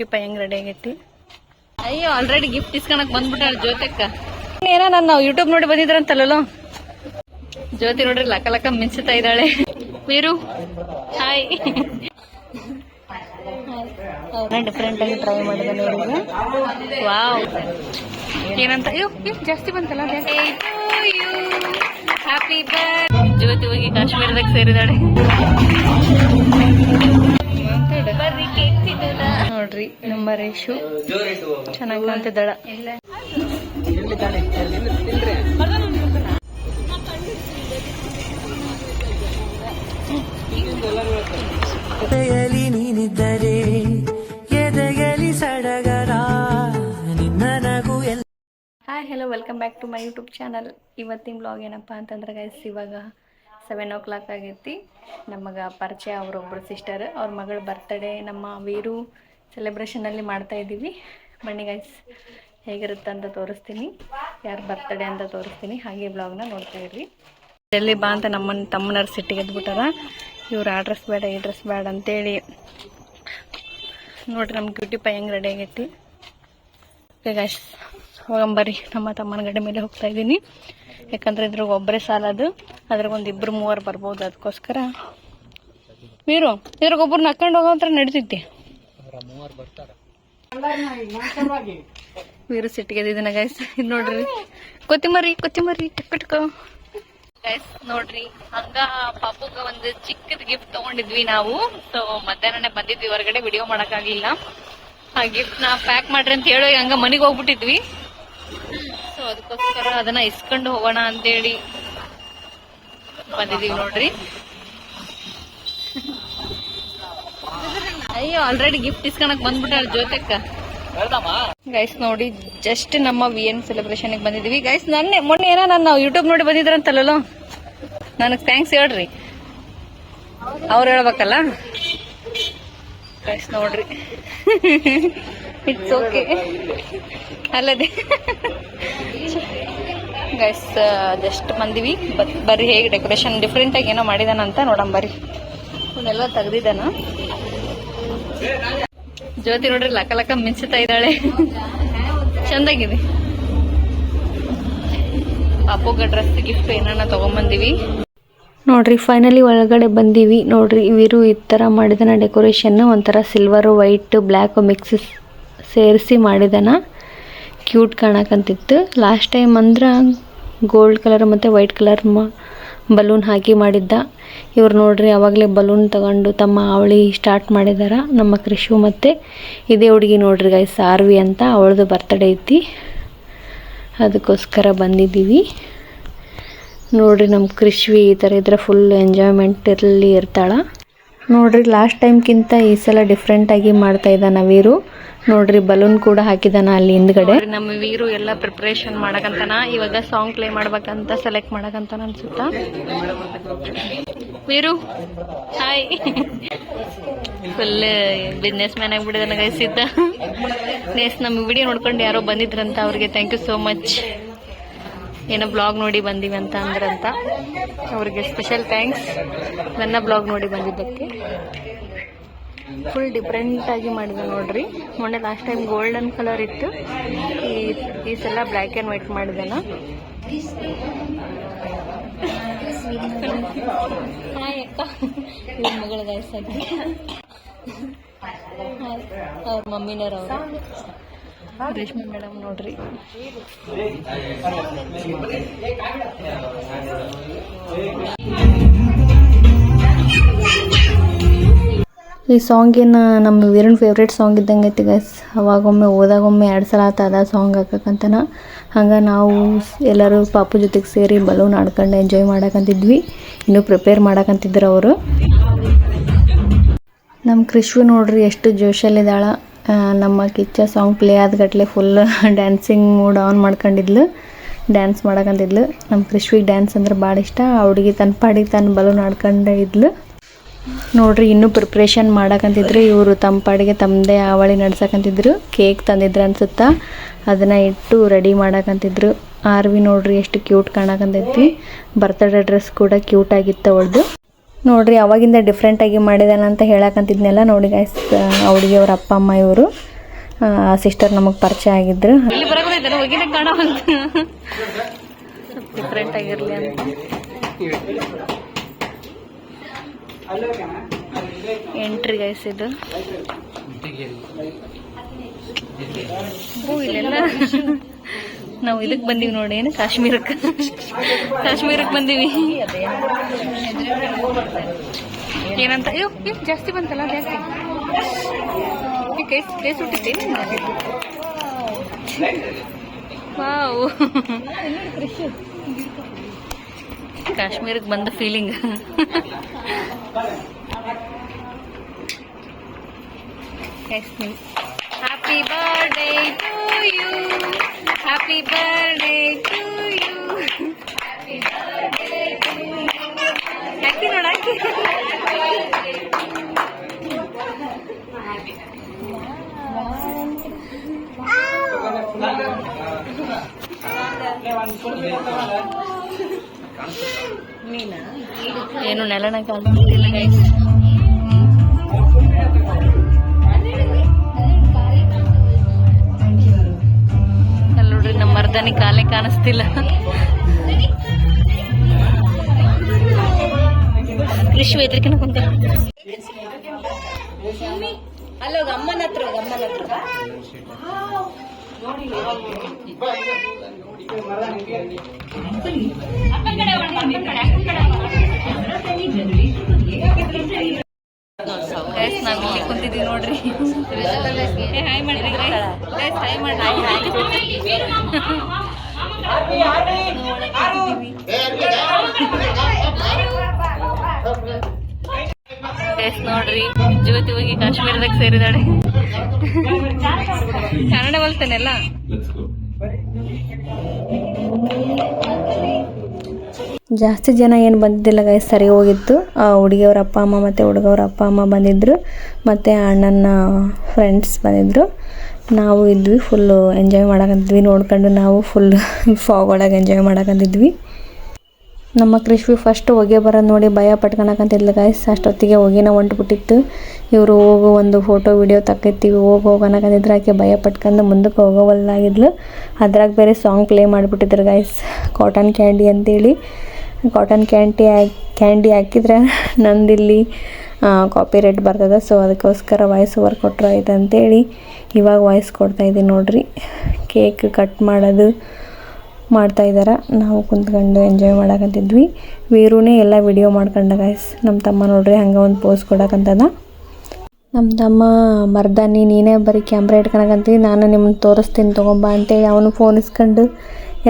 Beauty ಹೆಂಗ್ ready ಆಗೈತಿ? ಅಯ್ಯೋ ಆಲ್ರೆಡಿ ಗಿಫ್ಟ್ ಇಸ್ಕೊಳಕ್ ಬಂದ್ಬಿಟ್ಟಾಳ ಜ್ಯೋತಕ್ಕ. ಏನೋ ನಾನು ಯೂಟ್ಯೂಬ್ ನೋಡಿ ಬಂದಿದ್ರಂತಲ್ಲ ಜ್ಯೋತಿ ನೋಡ್ರಿ ಲಕ ಲಕ ಮಿಂಚುತ್ತಾ ಇದ್ದಾಳೆ. ವೀರು ಹಾಯ್. ಡಿಫ್ರೆಂಟ್ ಆಗಿ ಟ್ರೈ ಮಾಡಿದೆ ಇವ್ರಿಗೆ ವಾವ್. ಏನಂತ? ಅಯ್ಯೋ ಗಿಫ್ಟ್ ಜಾಸ್ತಿ ಬಂತಲ್ಲ ಹ್ಯಾಪಿ ಬರ್ತ್ ಜ್ಯೋತಿ ಹೋಗಿ ಕಾಶ್ಮೀರದಾಗ ಸೇರಿದಾಳೆ. ನೋಡ್ರಿ ನಮ್ಮ ರೇಷು. ಚೆನ್ನಾಗಿ ಕಾಣ್ತಿದ್ದಾಳ. ನೀನಿದ್ದರೆ ಎದೆಯಲ್ಲಿ ಸಡಗರ ನಿನ್ನ ನಗು ಎಲ್ಲ hi hello welcome back to my YouTube channel ಇವತ್ತಿನ ಬ್ಲಾಗ್ ಏನಪ್ಪ ಅಂತಂದ್ರೆ ಗೈಸ್ ಇವಾಗ ಸೆವೆನ್ ಓ ಕ್ಲಾಕ್ ಆಗೈತಿ. ನಮಗೆ ಪರಿಚಯ ಅವರೊಬ್ಬರು ಸಿಸ್ಟರ್ ಅವ್ರ ಮಗಳ ಬರ್ತಡೇ ನಮ್ಮ ವೀರು ಸೆಲೆಬ್ರೇಷನಲ್ಲಿ ಮಾಡ್ತಾ ಇದ್ದೀವಿ. ಬನ್ನಿ ಗೈಸ್ ಹೇಗಿರುತ್ತೆ ಅಂತ ತೋರಿಸ್ತೀನಿ. ಯಾರು ಬರ್ತ್ಡೇ ಅಂತ ತೋರಿಸ್ತೀನಿ. ಹಾಗೆ ಬ್ಲಾಗ್ನ ನೋಡ್ತಾ ಇರ್ರಿ. ಎಲ್ಲಿ ಬಾ ಅಂತ ನಮ್ಮನ್ನ ತಮ್ಮನವ್ರು ಸಿಟ್ಟಿಗೆ ಎದ್ಬಿಟ್ಟಾರ. ಇವ್ರು ಆ ಡ್ರೆಸ್ ಬೇಡ, ಈ ಡ್ರೆಸ್ ಬೇಡ ಅಂತೇಳಿ. ನೋಡ್ರಿ ನಮ್ಮ ಕ್ಯೂಟಿ ಪೈ ಹೆಂಗೆ ರೆಡಿ ಆಗೈತಿ. ಓಕೆ ಗಾಯ್ಸ್ ಹೋಗಂಬರಿ ನಮ್ಮ ತಮ್ಮನ ಗಡಿ ಮೇಲೆ ಹೋಗ್ತಾ ಇದ್ದೀನಿ. ಯಾಕಂದ್ರೆ ಇದ್ರಾಗ ಒಬ್ಬರೇ ಸಾಲದು ಅದ್ರಾಗ ಒಂದು ಇಬ್ಬರು ಮೂವರು ಬರ್ಬೋದು ಅದಕ್ಕೋಸ್ಕರ. ವೀರು, ಇದ್ರಾಗ ಒಬ್ಬರು ನಕ್ಕೊಂಡು ಹೋಗೋಂತ್ರ ನಡೀತೈತಿ ವೀರು ಸಿಟ್ಟಿಗೆ ಇದನ್ನ ಗೈಸ್ ಇದು ನೋಡ್ರಿ. ಕೊತ್ತಿಮರಿ ಕೊತ್ತಿಮರಿ ಟಕ್ಕು ಗೈಸ್ ನೋಡ್ರಿ ಹಂಗ ಪಾಪುಗ ಒಂದು ಚಿಕ್ಕದ ಗಿಫ್ಟ್ ತಗೊಂಡಿದ್ವಿ ನಾವು. ಸೊ ಮಧ್ಯಾಹ್ನ ಬಂದಿದ್ವಿ ಹೊರಗಡೆ ವಿಡಿಯೋ ಮಾಡಕ್ಕಾಗಿಲ್ಲ ಆ ಗಿಫ್ಟ್ ನಾ ಪ್ಯಾಕ್ ಮಾಡ್ರಿ ಅಂತ ಹೇಳಿ ಹಂಗ ಮನೆಗೆ ಹೋಗ್ಬಿಟ್ಟಿದ್ವಿ. ಸೊ ಅದಕ್ಕೋಸ್ಕರ ಅದನ್ನ ಇಸ್ಕೊಂಡು ಹೋಗೋಣ ಅಂತೇಳಿ ಬಂದಿದೀವಿ ನೋಡ್ರಿ. ಅಯ್ಯೋ ಆಲ್ರೆಡಿ ಗಿಫ್ಟ್ ಇಸ್ಕೊಳಕ್ ಬಂದ್ಬಿಟ್ಟಾಳ ಜ್ಯೋತಕ್ಕ. ಗೈಸ್ ನೋಡಿ ಜಸ್ಟ್ ನಮ್ಮ ವಿ ಎನ್ ಸೆಲೆಬ್ರೇಷನ್ ಬಂದಿದೀವಿ. ಗೈಸ್ ನನ್ನೆ, ಮೊನ್ನೆ ಏನೋ ನಾನು ಯೂಟ್ಯೂಬ್ ನೋಡಿ ಬಂದಿದ್ರಂತಲ್ಲೋ ನನಗೆ ಥ್ಯಾಂಕ್ಸ್ ಹೇಳ್ರಿ. ಅವ್ರು ಹೇಳ್ಬೇಕಲ್ಲ? ಗೈಸ್ ನೋಡ್ರಿ. ಇಟ್ಸ್ ಓಕೆ ಅಲ್ಲದೆ. ಗೈಸ್ ಜಸ್ಟ್ ಬಂದಿವಿ. ಬರ್ರಿ, ಹೇಗೆ ಡೆಕೋರೇಷನ್ ಡಿಫ್ರೆಂಟ್ ಆಗಿ ಏನೋ ಮಾಡಿದಾನಂತ ಅಂತ ಬರ್ರಿ. ಇವನ್ನೆಲ್ಲ ತೆಗ್ದಿದ್ದಾನ? ಜ್ಯೋತಿ ನೋಡ್ರಿ, ಲಕ ಲಕ ಮಿಂಚುತ್ತಾ ಇದ್ದಾಳೆ. ಚಂದಾಗಿದೆ. ಪಾಪುಗ ಡ್ರೆಸ್ ಗಿಫ್ಟ್ ಏನಾನ ತಗೊಂಬಂದಿವಿ. ನೋಡ್ರಿ ಫೈನಲಿ ಒಳಗಡೆ ಬಂದೀವಿ. ನೋಡ್ರಿ, ಇವರು ಈ ಥರ ಮಾಡಿದನ ಡೆಕೋರೇಷನ್ ಒಂಥರ ಸಿಲ್ವರು ವೈಟ್ ಬ್ಲಾಕ್ ಮಿಕ್ಸ್ ಸೇರಿಸಿ ಮಾಡಿದನ. ಕ್ಯೂಟ್ ಕಾಣಕಂತಿತ್ತು. ಲಾಸ್ಟ್ ಟೈಮ್ ಅಂದ್ರೆ ಗೋಲ್ಡ್ ಕಲರ್ ಮತ್ತು ವೈಟ್ ಕಲರ್ ಬಲೂನ್ ಹಾಕಿ ಮಾಡಿದ್ದ. ಇವ್ರು ನೋಡ್ರಿ ಅವಾಗಲೇ ಬಲೂನ್ ತಗೊಂಡು ತಮ್ಮ ಅವಳಿ ಸ್ಟಾರ್ಟ್ ಮಾಡಿದಾರ, ನಮ್ಮ ಕೃಷಿ ಮತ್ತು ಇದೇ ಹುಡುಗಿ ನೋಡ್ರಿ ಗೈಸ್ ಆರ್ವಿ ಅಂತ ಅವಳದು ಬರ್ತಡೇ ಐತಿ. ಅದಕ್ಕೋಸ್ಕರ ಬಂದಿದ್ದೀವಿ. ನೋಡ್ರಿ ನಮ್ಮ ಕೃಷಿ ಈ ಥರ ಇದ್ರೆ ಫುಲ್ ಎಂಜಾಯ್ಮೆಂಟ್ ಇರಲಿ ಇರ್ತಾಳ. ನೋಡ್ರಿ ಲಾಸ್ಟ್ ಟೈಮ್ಗಿಂತ ಈ ಸಲ ಡಿಫ್ರೆಂಟ್ ಆಗಿ ಮಾಡ್ತಾ ಇದ್ದಾನ ವೀರು. ನೋಡ್ರಿ ಬಲೂನ್ ಕೂಡ ಹಾಕಿದಾನ ಅಲ್ಲಿ ಹಿಂದ್ಗಡೆ. ನಮ್ಮ ವೀರು ಎಲ್ಲ ಪ್ರಿಪ್ರೇಷನ್ ಮಾಡಕಂತನ. ಇವಾಗ ಸಾಂಗ್ ಪ್ಲೇ ಮಾಡ್ಬೇಕಂತ ಸೆಲೆಕ್ಟ್ ಮಾಡಕಂತಾನ ಅನ್ಸುತ್ತ? Veeru hi full businessman ಆಗ್ಬಿಟ್ಟಿದಾನ ಗೈಸಿದ್ದ ನೆಕ್ಸ್ಟ್ ನಮ್ಮ ವಿಡಿಯೋ ನೋಡ್ಕೊಂಡು ಯಾರೋ ಬಂದಿದ್ರಂತ ಅವ್ರಿಗೆ ಥ್ಯಾಂಕ್ ಯು ಸೋ ಮಚ್ ಏನೋ ಬ್ಲಾಗ್ ನೋಡಿ ಬಂದೀವಿ ಅಂತ ಅಂದ್ರಂತ. ಅವ್ರಿಗೆ ಸ್ಪೆಷಲ್ ಥ್ಯಾಂಕ್ಸ್ ನನ್ನ ಬ್ಲಾಗ್ ನೋಡಿ ಬಂದಿದ್ದಕ್ಕೆ. ಫುಲ್ ಡಿಫ್ರೆಂಟಾಗಿ ಮಾಡಿದೆ ನೋಡ್ರಿ. ಮೊನ್ನೆ ಲಾಸ್ಟ್ ಟೈಮ್ ಗೋಲ್ಡನ್ ಕಲರ್ ಇತ್ತು. ಈ ಈ ಸಲ ಬ್ಲ್ಯಾಕ್ ಆ್ಯಂಡ್ ವೈಟ್ ಇವ್ರ ಮಗಳ ವಯಸ್ಸಾಗಿ ಅವ್ರ ಮಮ್ಮಿನವ್ರು ಅವರು. ರೇಷ್ಮೆ ಮೇಡಮ್ ನೋಡ್ರಿ. ಈ ಸಾಂಗಿನ ನಮ್ಮ ವೀರನ್ ಫೇವ್ರೇಟ್ ಸಾಂಗ್ ಇದ್ದಂಗೆ ಐತಿ ಗೈಸ್ ಅವಾಗೊಮ್ಮೆ ಓದಾಗೊಮ್ಮೆ ಎರಡು ಸಲ ಆತ ಅದ ಸಾಂಗ್ ಹಾಕಕ್ಕಂತನ ಹಂಗೆ ನಾವು ಎಲ್ಲರೂ ಪಾಪು ಜೊತೆಗೆ ಸೇರಿ ಬಲೂನ್ ಆಡ್ಕೊಂಡು ಎಂಜಾಯ್ ಮಾಡಕಂತಿದ್ವಿ. ಇನ್ನೂ ಪ್ರಿಪೇರ್ ಮಾಡಕಂತಿದ್ರು ಅವರು. ನಮ್ಮ ಕೃಷಿ ನೋಡ್ರಿ ಎಷ್ಟು ಜೋಶಲ್ಲಿದ್ದಾಳ ನಮ್ಮ ಕಿಚ್ಚ ಸಾಂಗ್ ಪ್ಲೇ ಆದ್ಗಟ್ಲೆ ಫುಲ್ ಡ್ಯಾನ್ಸಿಂಗ್ ಮೂಡ್ ಆನ್ ಮಾಡ್ಕೊಂಡಿದ್ಲು. ಡ್ಯಾನ್ಸ್ ಮಾಡಕಂತಿದ್ಲು. ನಮ್ಮ ಕೃಷ್ವಿಗೆ ಡ್ಯಾನ್ಸ್ ಅಂದ್ರೆ ಭಾಳ ಇಷ್ಟ. ಆ ಹುಡುಗಿ ತನ್ನ ಪಾಡಿಗೆ ತನ್ನ ಬಲೂನ್ ಆಡ್ಕೊಂಡ ಇದ್ಲು. ನೋಡ್ರಿ, ಇನ್ನೂ ಪ್ರಿಪ್ರೇಷನ್ ಮಾಡಕಂತಿದ್ರು. ಇವರು ತಮ್ಮ ಪಾಡಿಗೆ ತಮ್ಮದೇ ಆವಳಿ ನಡ್ಸಕಂತಿದ್ರು. ಕೇಕ್ ತಂದಿದ್ರು ಅನ್ಸುತ್ತಾ. ಅದನ್ನ ಇಟ್ಟು ರೆಡಿ ಮಾಡಕಂತಿದ್ರು. ಆರ್ವಿ ನೋಡ್ರಿ, ಎಷ್ಟು ಕ್ಯೂಟ್ ಕಾಣಕಂತೈತಿ. ಬರ್ತಡೇ ಡ್ರೆಸ್ ಕೂಡ ಕ್ಯೂಟ್ ಆಗಿತ್ತು ಅವಳ್ದು. ನೋಡ್ರಿ ಅವಾಗಿಂದ ಡಿಫ್ರೆಂಟಾಗಿ ಮಾಡಿದಾನ ಅಂತ ಹೇಳಕ್ಕಂತಿದ್ನೆಲ್ಲ ನೋಡಿ ಗೈಸ್ ಅವಳಿಗೆ ಅವ್ರ ಅಪ್ಪ ಅಮ್ಮ ಇವರು. ಸಿಸ್ಟರ್ ನಮಗೆ ಪರಿಚಯ ಆಗಿದ್ರು. ಡಿಫ್ರೆಂಟ್ ಆಗಿರಲಿ ಅಂತ. ಎಂಟ್ರಿ ಗೈಸ್ ಇದು. ಇಲ್ಲೆಲ್ಲ. ನಾವು ಇದಕ್ಕೆ ಬಂದೀವಿ ನೋಡಿ, ಏನು? ಕಾಶ್ಮೀರಕ್ಕೆ ಕಾಶ್ಮೀರಕ್ಕೆ ಬಂದೀವಿ. ಏನಂತ? ಅಯ್ಯೋ ಜಾಸ್ತಿ ಬಂತಲ್ಲ, ಜಾಸ್ತಿ. ಕೈ ಕೈ ಸುಟ್ಟಿದ್ದೇನೆ ವಾವ್. ಕಾಶ್ಮೀರಕ್ಕೆ ಬಂದ feeling happy birthday to you happy birthday to you ಹಾಕಿ ನೋಡ ಹಾಕಿ ಏನು ನೆಲನ ಕಾಣ್ತಿಲ್ಲ ಗೈಸ್ ಅಲ್ಲಿ ನೋಡ್ರಿ ನಮ್ಮ ಮರ್ದನಿ ಕಾಲೇ ಕಾಣಿಸ್ತಿಲ್ಲ ಕೃಷಿ ಎದ್ರಿಕಿನ ಕುಂತ ಅಲ್ಲೋಗ ಅಮ್ಮನ ಹತ್ರ ಹೋಗ್, ಅಮ್ಮನ ಹತ್ರ ಗೈಸ್ ನಾವು ಇಲ್ಲಿ ಕುಂತಿದ್ದೀವಿ ನೋಡ್ರಿ. ಏ, ಹಾಯ್ ಮಾಡ್ರಿ. ಹಾಯ್ ಮಾಡ್ರಿ. ನೋಡ್ರಿ. ಜ್ಯೋತಿ ಹೋಗಿ ಕಾಶ್ಮೀರದಾಗ ಸೇರಿದಾಳೆ. ಕನ್ನಡ ಬಲ್ತೇನೆಲ್ಲ ಜಾಸ್ತಿ ಜನ ಏನು ಬಂದಿದ್ದಿಲ್ಲ ಗೈಸ್ ಸರಿ ಹೋಗಿತ್ತು ಹುಡುಗಿಯವ್ರ ಅಪ್ಪ ಅಮ್ಮ ಮತ್ತು ಹುಡುಗವ್ರ ಅಪ್ಪ ಅಮ್ಮ ಬಂದಿದ್ದರು ಮತ್ತು ಅಣ್ಣನ ಫ್ರೆಂಡ್ಸ್ ಬಂದಿದ್ದರು ನಾವು ಇದ್ವಿ ಫುಲ್ಲು ಎಂಜಾಯ್ ಮಾಡಕಂತಿದ್ವಿ. ನೋಡ್ಕೊಂಡು ನಾವು ಫುಲ್ ಫಾಗ್ ಒಳಗೆ ಎಂಜಾಯ್ ಮಾಡಕಂತಿದ್ವಿ. ನಮ್ಮ ಕೃಷಿ ಫಸ್ಟ್ ಹೊಗೆ ಬರೋದು ನೋಡಿ ಭಯ ಪಟ್ಕೊಳಕಂತಿದ್ಲು ಗಾಯ್ಸ್ ಅಷ್ಟೊತ್ತಿಗೆ ಹೊಗೆನ ಹೊಂಟ್ಬಿಟ್ಟಿತ್ತು. ಇವರು ಹೋಗು ಒಂದು ಫೋಟೋ ವಿಡಿಯೋ ತಕ್ಕೈತೀವಿ. ಹೋಗಿ ಹೋಗೋಣಕಂದಿದ್ರೆ ಆಕೆ ಭಯ ಪಟ್ಕೊಂಡು ಮುಂದಕ್ಕೆ ಹೋಗೋವಲ್ಲಾಗಿದ್ಲು. ಅದ್ರಾಗ ಬೇರೆ ಸಾಂಗ್ ಪ್ಲೇ ಮಾಡಿಬಿಟ್ಟಿದ್ರು ಗಾಯ್ಸ್ ಕಾಟನ್ ಕ್ಯಾಂಡಿ ಅಂತೇಳಿ. ಕಾಟನ್ ಕ್ಯಾಂಡಿ ಕ್ಯಾಂಡಿ ಹಾಕಿದ್ರೆ ನಂದಿಲ್ಲಿ ಕಾಪಿ ರೇಟ್ ಬರ್ತದೆ. ಸೊ ಅದಕ್ಕೋಸ್ಕರ ವಾಯ್ಸ್ ಓವರ್ ಕೊಟ್ಟರು ಆಯ್ತು ಅಂತೇಳಿ ಇವಾಗ ವಾಯ್ಸ್ ಕೊಡ್ತಾ ಇದ್ದೀನಿ ನೋಡ್ರಿ. ಕೇಕ್ ಕಟ್ ಮಾಡೋದು ಮಾಡ್ತಾಯಿದ್ದಾರೆ ನಾವು ಕುಂತ್ಕೊಂಡು ಎಂಜಾಯ್ ಮಾಡೋಕಂತಿದ್ವಿ ವೀರುನೇ ಎಲ್ಲ ವಿಡಿಯೋ ಮಾಡ್ಕೊಂಡ ಗಾಯ್ಸ್ ನಮ್ಮ ತಮ್ಮ ನೋಡ್ರಿ ಹಂಗೆ ಒಂದು ಪೋಸ್ ಕೊಡಕಂತದ. ನಮ್ಮ ತಮ್ಮ ಮರ್ದಾನಿ, ನೀನೇ ಬರೀ ಕ್ಯಾಮ್ರಾ ಇಟ್ಕೊಳಕಂತೀವಿ ನಾನು ನಿಮ್ಮನ್ನ ತೋರಿಸ್ತೀನಿ, ತೊಗೊಂಬ ಅಂತೇಳಿ ಅವನು ಫೋನ್ ಇಸ್ಕೊಂಡು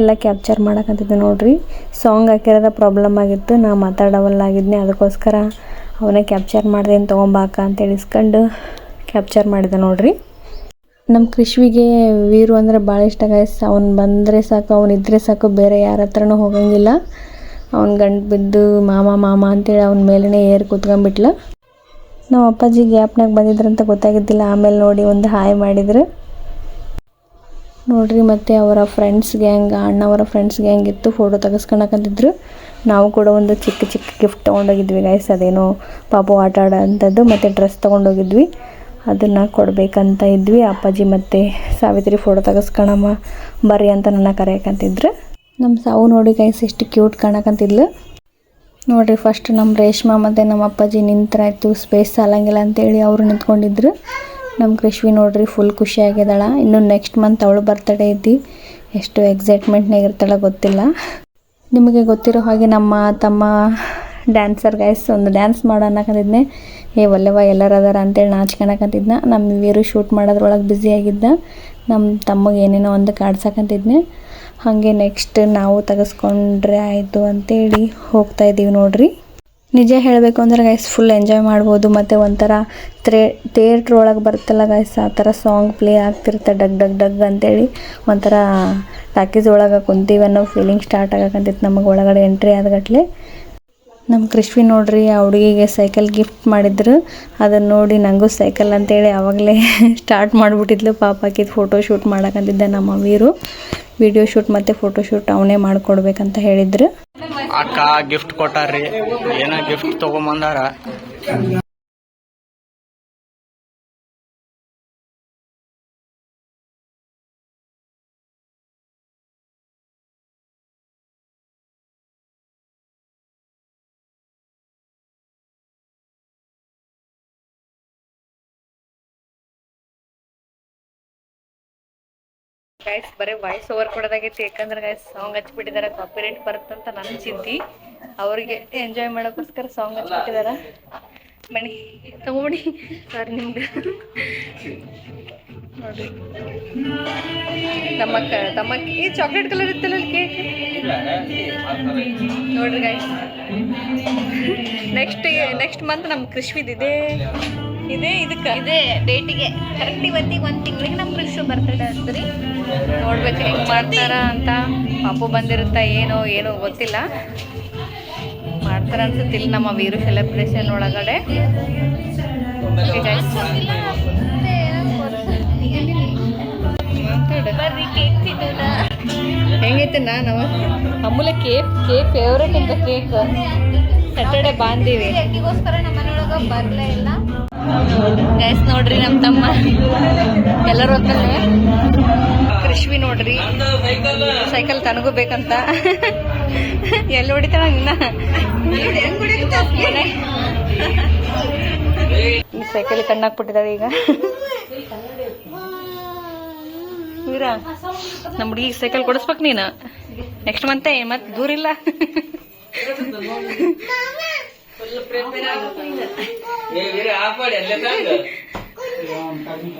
ಎಲ್ಲ ಕ್ಯಾಪ್ಚರ್ ಮಾಡಕಂತಿದ್ದೆ ನೋಡ್ರಿ. ಸಾಂಗ್ ಹಾಕಿರೋದ ಪ್ರಾಬ್ಲಮ್ ಆಗಿತ್ತು. ನಾ ಮಾತಾಡವಲ್ಲಾಗಿದ್ನಿ ಅದಕ್ಕೋಸ್ಕರ ಅವನ್ನ ಕ್ಯಾಪ್ಚರ್ ಮಾಡಿದೆ ತೊಗೊಂಬಾಕ ಅಂತ ಹೇಳಿಸ್ಕೊಂಡು ಕ್ಯಾಪ್ಚರ್ ಮಾಡಿದೆ ನೋಡ್ರಿ. ನಮ್ಮ ಕೃಷಿಗೆ ವೀರು ಅಂದರೆ ಭಾಳ ಇಷ್ಟ ಗಾಯ್ಸ್ ಅವ್ನು ಬಂದರೆ ಸಾಕು, ಅವ್ನು ಇದ್ದರೆ ಸಾಕು, ಬೇರೆ ಯಾರ ಹತ್ರನೂ ಹೋಗಂಗಿಲ್ಲ. ಅವ್ನು ಗಂಟು ಬಿದ್ದು ಮಾಮ ಮಾಮ ಅಂತೇಳಿ ಅವ್ನ ಮೇಲೇ ಏರ್ ಕೂತ್ಕೊಂಡ್ಬಿಟ್ಲ. ನಮ್ಮ ಅಪ್ಪಾಜಿ ಗ್ಯಾಪ್ನಾಗ ಬಂದಿದ್ರಂತ ಗೊತ್ತಾಗಿದ್ದಿಲ್ಲ. ಆಮೇಲೆ ನೋಡಿ ಒಂದು ಹಾಯ್ ಮಾಡಿದ್ರು. ನೋಡ್ರಿ, ಮತ್ತು ಅವರ ಫ್ರೆಂಡ್ಸ್ ಗ್ಯಾಂಗ್ ಅಣ್ಣವರ ಫ್ರೆಂಡ್ಸ್ ಗ್ಯಾಂಗ್ ಇತ್ತು ಫೋಟೋ ತೆಗೆಸ್ಕೊಳಕಂತಿದ್ರು ನಾವು ಕೂಡ ಒಂದು ಚಿಕ್ಕ ಚಿಕ್ಕ ಗಿಫ್ಟ್ ತೊಗೊಂಡೋಗಿದ್ವಿ ಗೈಸ್ ಅದೇನೋ ಪಾಪು ಆಟ ಆಡೋ ಅಂಥದ್ದು ಮತ್ತು ಡ್ರೆಸ್ ತೊಗೊಂಡೋಗಿದ್ವಿ. ಅದನ್ನು ಕೊಡಬೇಕಂತ ಇದ್ವಿ. ಅಪ್ಪಾಜಿ ಮತ್ತು ಸಾವಿತ್ರಿ ಫೋಟೋ ತೆಗೆಸ್ಕೊಳಮ್ಮ ಬರ್ರಿ ಅಂತ ನನ್ನ ಕರೆಯಕಂತಿದ್ರು. ನಮ್ಮ ಸಾವು ನೋಡಿ ಗೈಸ್ ಎಷ್ಟು ಕ್ಯೂಟ್ ಕಾಣಕಂತಿದ್ಲು. ನೋಡಿರಿ ಫಸ್ಟ್ ನಮ್ಮ ರೇಷ್ಮಾ ಮತ್ತು ನಮ್ಮ ಅಪ್ಪಾಜಿ ನಿಂತರಾಯ್ತು ಸ್ಪೇಸ್ ಸಾಲಂಗಿಲ್ಲ ಅಂತೇಳಿ ಅವರು ನಿಂತ್ಕೊಂಡಿದ್ರು. ನಮ್ಮ ಕೃಷ್ವಿ ನೋಡ್ರಿ ಫುಲ್ ಖುಷಿ ಖುಷಿಯಾಗಿದ್ದಾಳ ಇನ್ನು ನೆಕ್ಸ್ಟ್ ಮಂತ್ ಅವಳು ಬರ್ತಡೇ ಇದ್ದಿ ಎಷ್ಟು ಎಕ್ಸೈಟ್ಮೆಂಟ್ನಾಗ ಇರ್ತಾಳ ಗೊತ್ತಿಲ್ಲ. ನಿಮಗೆ ಗೊತ್ತಿರೋ ಹಾಗೆ ನಮ್ಮ ತಮ್ಮ ಡ್ಯಾನ್ಸರ್ ಗೈಸ್ ಒಂದು ಡ್ಯಾನ್ಸ್ ಮಾಡೋ ಅನ್ನಕಂತಿದ್ನೆ ಏ ಒಲ್ಲೆವ ಎಲ್ಲರ ಅದಾರ ಅಂತೇಳಿ ನಾಚ್ಕೊಳಕಂತಿದ್ನ ನಮ್ಮ ವೀರು ಶೂಟ್ ಮಾಡೋದ್ರೊಳಗೆ ಬ್ಯುಸಿ ಆಗಿದ್ದ. ನಮ್ಮ ತಮ್ಮಗೆ ಏನೇನೋ ಒಂದು ಕಾಡ್ಸಕಂತಿದ್ನೆ ಹಾಗೆ ನೆಕ್ಸ್ಟ್ ನಾವು ತೆಗೆಸ್ಕೊಂಡ್ರೆ ಆಯಿತು ಅಂತೇಳಿ ಹೋಗ್ತಾ ಇದ್ದೀವಿ ನೋಡ್ರಿ. ನಿಜ ಹೇಳಬೇಕು ಅಂದ್ರೆ ಗೈಸ್ ಫುಲ್ ಎಂಜಾಯ್ ಮಾಡ್ಬೋದು. ಮತ್ತು ಒಂಥರ ತ್ರೇ ಥಿಯೇಟ್ರ್ ಒಳಗೆ ಬರುತ್ತಲ್ಲ ಗೈಸ್ ಆ ಥರ ಸಾಂಗ್ ಪ್ಲೇ ಆಗ್ತಿರುತ್ತೆ, ಡಗ್ ಡಗ್ ಡಗ್ ಅಂತೇಳಿ. ಒಂಥರ ಟಾಕೀಸ್ ಒಳಗೆ ಕುಂತೀವಿ ಅನ್ನೋ ಫೀಲಿಂಗ್ ಸ್ಟಾರ್ಟ್ ಆಗಕ್ಕಂತಿತ್ತು ನಮಗೆ ಒಳಗಡೆ ಎಂಟ್ರಿ ಆದಗಟ್ಲೆ ನಮ್ಮ ಕೃಷ್ವಿ ನೋಡ್ರಿ, ಆ ಹುಡುಗಿಗೆ ಸೈಕಲ್ ಗಿಫ್ಟ್ ಮಾಡಿದ್ರು. ಅದನ್ನು ನೋಡಿ ನನಗೂ ಸೈಕಲ್ ಅಂತೇಳಿ ಆವಾಗಲೇ ಸ್ಟಾರ್ಟ್ ಮಾಡಿಬಿಟ್ಟಿದ್ಲು. ಪಾಪ ಆಕಿದ ಫೋಟೋ ಶೂಟ್ ಮಾಡಕಂತಿದ್ದೆ ನಮ್ಮ ವೀರು ವಿಡಿಯೋ ಶೂಟ್ ಮತ್ತು ಫೋಟೋ ಶೂಟ್ ಅವನೇ ಮಾಡಿಕೊಡ್ಬೇಕಂತ ಹೇಳಿದ್ರು. ಅಕ್ಕ ಗಿಫ್ಟ್ ಕೊಟ್ಟಾರ್ರಿ. ಏನೋ ಗಿಫ್ಟ್ ತಗೊಂಬಂದಾರ? ಗೈಸ್ ಬರೀ ವಾಯ್ಸ್ ಓವರ್ ಕೊಡೋದಾಗೈತಿ. ಯಾಕಂದ್ರೆ ಗೈಸ್ ಸಾಂಗ್ ಹಚ್ಬಿಟ್ಟಿದ್ದಾರೆ ಕಾಪಿರೈಟ್ ಬರುತ್ತಂತ ನನ್ನ ಚಿಂತಿ. ಅವ್ರಿಗೆ ಎಂಜಾಯ್ ಮಾಡೋಕ್ಕೋಸ್ಕರ ಸಾಂಗ್ ಹಚ್ಬಿಟ್ಟಿದಾರ. ಮಣಿ ತಗೊಬಿಡಿ ಸರ್ ನಿಮ್ಗೆ. ನೋಡ್ರಿ ತಮ್ಮಕ್ಕ ತಮ್ಮಕ್ಕ ಈ ಚಾಕ್ಲೇಟ್ ಕಲರ್ ಇತ್ತಲ್ಲ ಕೇಕ್ ನೋಡ್ರಿ ಗೈಸ್ ನೆಕ್ಸ್ಟ್ ನೆಕ್ಸ್ಟ್ ಮಂತ್ ನಮ್ಮ ಇದೆ. ಇದೇ ಇದಕ್ಕೆ? ಇದೇ ಡೇಟಿಗೆ ಕರೆಕ್ಟ್ ಇವತ್ತಿಗೆ ಒಂದು ತಿಂಗಳಿಗೆ ನಮ್ಮ ಬರ್ತಡೇ ಅಂದ್ರಿ. ನೋಡ್ಬೇಕು ಹೆಂಗ್ ಮಾಡ್ತಾರ ಅಂತ. ಪಾಪು ಬಂದಿರುತ್ತಾ ಏನೋ ಏನೋ ಗೊತ್ತಿಲ್ಲ. ಮಾಡ್ತಾರ ಅನ್ಸುತ್ತಿಲ್ಲ ನಮ್ಮ ವೀರು ಸೆಲೆಬ್ರೇಷನ್ ಒಳಗಡೆ. ಹೆಂಗೈತೆ ನಾನು? ಅಮೂಲ ಕೇಕ್ ಕೇಕ್ ಫೇವ್ರೇಟ್ ಅಂತ ಕೇಕ್ ಸ್ಯಾಟರ್ಡೆ ಬಾಂದೀವಿ. ಗೈಸ್ ನೋಡ್ರಿ ನಮ್ಮ ತಮ್ಮ. ಎಲ್ಲರೂ ಹೊತ್ತಲ್ಲೇ ಕೃಷ್ವಿ ನೋಡ್ರಿ. ಸೈಕಲ್ ತನಗೂ ಬೇಕಂತ. ಎಲ್ಲಿ ಹೊಡಿತಾನ ಇನ್ನ? ಈ ಸೈಕಲ್ ಕಣ್ಣಾಕ್ಬಿಟ್ಟಿದ್ದಾಳೆ ಈಗ. ವೀರ ನಮ್ಮ ಹುಡುಗಿ ಸೈಕಲ್ ಕೊಡಿಸ್ಬೇಕು ನೀನು. ನೆಕ್ಸ್ಟ್ ಮಂತೆ ಮತ್ತೆ ದೂರ ಇಲ್ಲ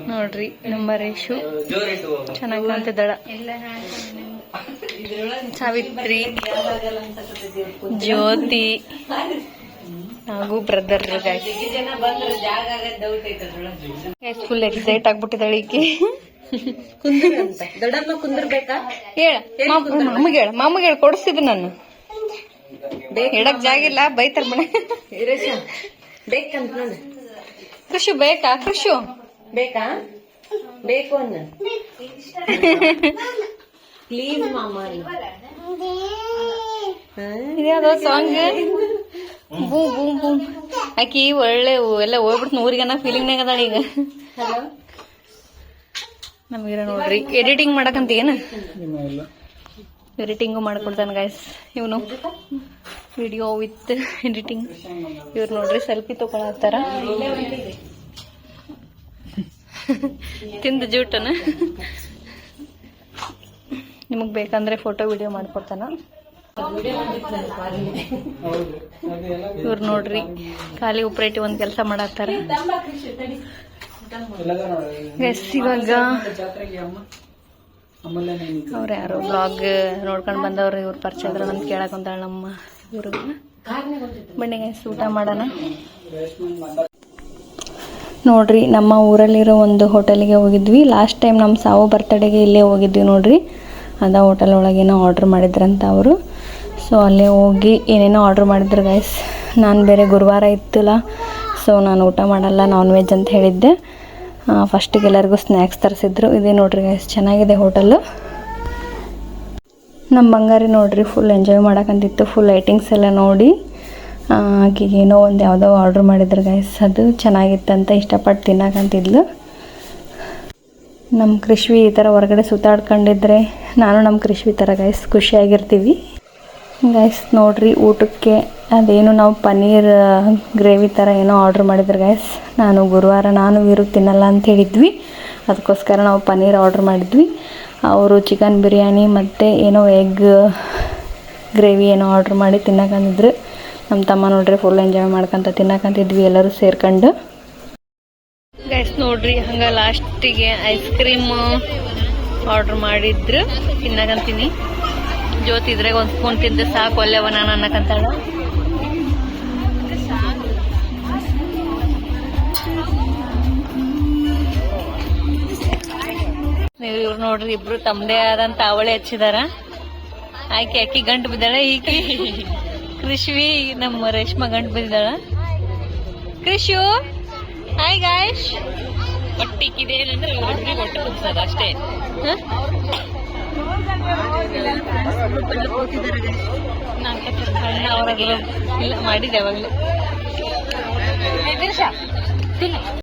ನೋಡ್ರಿ ನಮ್ಮ ರೇಷು. ಚೆನ್ನಾಗಿ ಕಾಣ್ತಿದ್ದಾಳ. ಸಾವಿತ್ರಿ. ಜ್ಯೋತಿ. ಹಾಗೂ ಬ್ರದರ್ ಫುಲ್ ಎಕ್ಸೈಟ್ ಆಗ್ಬಿಟ್ಟಿದ್ದಾಳೆ ಈಕೆ. ದೊಡ್ಡಮ್ಮ ಕುಂದಿರ್ಬೇಕಾ? ಹೇಳ ಮಾಮಗೆ ಹೇಳ ಮಾಮಗೆ ಹೇಳ ಕೊಡಿಸ್ತಿದ್ದೆ ನಾನು. ಹೇಳಕ್ ಜಾಗ ಇಲ್ಲ ಬೈತಾರ ಮನೆ. ವೀರೇಶ ಬೇಕಂತ ನೋಡು. ಕೃಷಿ ಬೇಕಾ ಕೃಷಿ? ಬೇಕಾ? ಬೇಕು ಅನ್ನ. ಪ್ಲೀಸ್ ಮಾಮ ಇದ್ಯಾವ್ದೋ ಸಾಂಗ್ ಬೂ ಬೂಮ್ ಬೂಮ್ ಆಕಿ ಒಳ್ಳೆ ಎಲ್ಲ ಹೋಗ್ಬಿಟ್ಟು ಊರಿಗನ ಫೀಲಿಂಗ್ನಾಗ ಅದಾಳ ಈಗ. ಹಲೋ ನಮಗಿರ ನೋಡ್ರಿ ಎಡಿಟಿಂಗ್ ಮಾಡಕಂತ ಏನ? ಎಡಿಟಿಂಗು ಮಾಡ್ಕೊಡ್ತಾನೆ ಗಾಯ್ಸ್ ಇವನು ವಿಡಿಯೋ ವಿತ್ ಎಡಿಟಿಂಗ್ ಇವ್ರು ನೋಡ್ರಿ ಸೆಲ್ಫಿ ತಗೊಳತ್ತಾರ ತಿಂದ ಜೂಟನ. ನಿಮಗ್ ಬೇಕಂದ್ರೆ ಫೋಟೋ ವಿಡಿಯೋ ಮಾಡ್ಕೊಡ್ತಾನ. ಇವ್ರು ನೋಡ್ರಿ ಖಾಲಿ ಉಪ್ರೇಟಿ ಒಂದ್ ಕೆಲಸ ಮಾಡತ್ತಾರ ಎಸ್ ಇವಾಗ ಅವ್ರು ಯಾರು ಬ್ಲಾಗ್ ನೋಡ್ಕೊಂಡು ಬಂದವ್ರು ಇವ್ರು ಪರಿಚಯ ಇದ್ರ ಅಂತ ಕೇಳಕ್ ಬಂದಾಳೆ ನಮ್ಮ ಇವ್ರು ಬನ್ನಿ guys, ಊಟ ಮಾಡೋಣ. ನೋಡ್ರಿ ನಮ್ಮ ಊರಲ್ಲಿರೋ ಒಂದು ಹೋಟೆಲ್ಗೆ ಹೋಗಿದ್ವಿ. ಲಾಸ್ಟ್ ಟೈಮ್ ನಮ್ಮ ಸಾವು ಬರ್ತಡೆಗೆ ಇಲ್ಲೇ ಹೋಗಿದ್ವಿ ನೋಡ್ರಿ. ಅದ ಹೋಟೆಲ್ ಒಳಗೇನೋ ಆರ್ಡ್ರ್ ಮಾಡಿದ್ರಂತ ಅವರು. ಸೊ ಅಲ್ಲೇ ಹೋಗಿ ಏನೇನೋ ಆರ್ಡ್ರ್ ಮಾಡಿದ್ರು ಗೈಸ್ ನಾನು ಬೇರೆ ಗುರುವಾರ ಇತ್ತಲ್ಲ ಸೊ ನಾನು ಊಟ ಮಾಡಲ್ಲ ನಾನ್ ವೆಜ್ ಅಂತ ಹೇಳಿದ್ದೆ. ಫಸ್ಟಿಗೆ ಎಲ್ಲರಿಗೂ ಸ್ನ್ಯಾಕ್ಸ್ ತರಿಸಿದ್ರು. ಇದೇ ನೋಡ್ರಿ ಗೈಸ್ ಚೆನ್ನಾಗಿದೆ ಹೋಟೆಲ್ಲು ನಮ್ಮ ಬಂಗಾರಿ ನೋಡ್ರಿ ಫುಲ್ ಎಂಜಾಯ್ ಮಾಡೋಕ್ಕಂತಿತ್ತು ಫುಲ್ ಲೈಟಿಂಗ್ಸ್ ಎಲ್ಲ ನೋಡಿ ಆಕೆಗೇನೋ ಒಂದು ಯಾವುದೋ ಆರ್ಡ್ರ್ ಮಾಡಿದ್ರು ಗೈಸ್ ಅದು ಚೆನ್ನಾಗಿತ್ತಂತ ಇಷ್ಟಪಟ್ಟು ತಿನ್ನಕಂತಿದ್ಲು. ನಮ್ಮ ಕೃಷ್ವಿ ಈ ಥರ ಹೊರಗಡೆ ಸುತ್ತಾಡ್ಕೊಂಡಿದ್ರೆ ನಾನು ನಮ್ಮ ಕೃಷ್ವಿ ಥರ ಗೈಸ್ ಖುಷಿಯಾಗಿರ್ತೀವಿ. ಗೈಸ್ ನೋಡ್ರಿ ಊಟಕ್ಕೆ ಅದೇನು ನಾವು ಪನ್ನೀರ್ ಗ್ರೇವಿ ಥರ ಏನೋ ಆರ್ಡ್ರ್ ಮಾಡಿದ್ರು ಗೈಸ್ ನಾನು ಗುರುವಾರ ನಾನು ವೀರು ತಿನ್ನಲ್ಲ ಅಂತ ಹೇಳಿದ್ವಿ. ಅದಕ್ಕೋಸ್ಕರ ನಾವು ಪನ್ನೀರ್ ಆರ್ಡ್ರ್ ಮಾಡಿದ್ವಿ. ಅವರು ಚಿಕನ್ ಬಿರಿಯಾನಿ ಮತ್ತು ಏನೋ ಎಗ್ ಗ್ರೇವಿ ಏನೋ ಆರ್ಡ್ರ್ ಮಾಡಿ ತಿನ್ನಕಂದಿದ್ರು ನಮ್ಮ ತಮ್ಮ ನೋಡ್ರಿ ಫುಲ್ ಎಂಜಾಯ್ ಮಾಡ್ಕೊಂತ ತಿನ್ನಕಂತಿದ್ವಿ ಎಲ್ಲರೂ ಸೇರ್ಕೊಂಡು. ಗೈಸ್ ನೋಡ್ರಿ, ಹಂಗೆ ಲಾಸ್ಟಿಗೆ ಐಸ್ ಕ್ರೀಮ್ ಆರ್ಡ್ರ್ ಮಾಡಿದ್ರು. ತಿನ್ನಕಂತೀನಿ ಜ್ಯೋತಿ ಇದ್ರಾಗ ಒಂದು ಸ್ಪೂನ್ ತಿಂದು ಸಾಕು ಒಲ್ಲೆವ ನಾನು ಅನ್ನಕಂತಾಳ ಇವ್ರು ನೋಡ್ರಿ ಇಬ್ರು ತಮ್ಮದೇ ಆದಂತ ಅವಳೆ ಹಚ್ಚಿದಾರ. ಆಕೆ ಅಕ್ಕಿ ಗಂಟು ಬಿದ್ದಾಳೆ ಈಕಿ ಕೃಷಿ ನಮ್ಮ ರೇಷ್ಮಾ ಗಂಟು ಬಿದ್ದಾಳ. ಕೃಷು ಹಾಯ್ ಗಾಯಶ್ ಒಟ್ಟಿಕ್ಕಿದೆ ಏನಂದ್ರೆ ಒಟ್ಟಿಗೆ ಒಟ್ಟು ಕುಗ್ಸೋದು ಅಷ್ಟೇ. ಮಾಡಿದೆ ಅವಾಗಲೇ.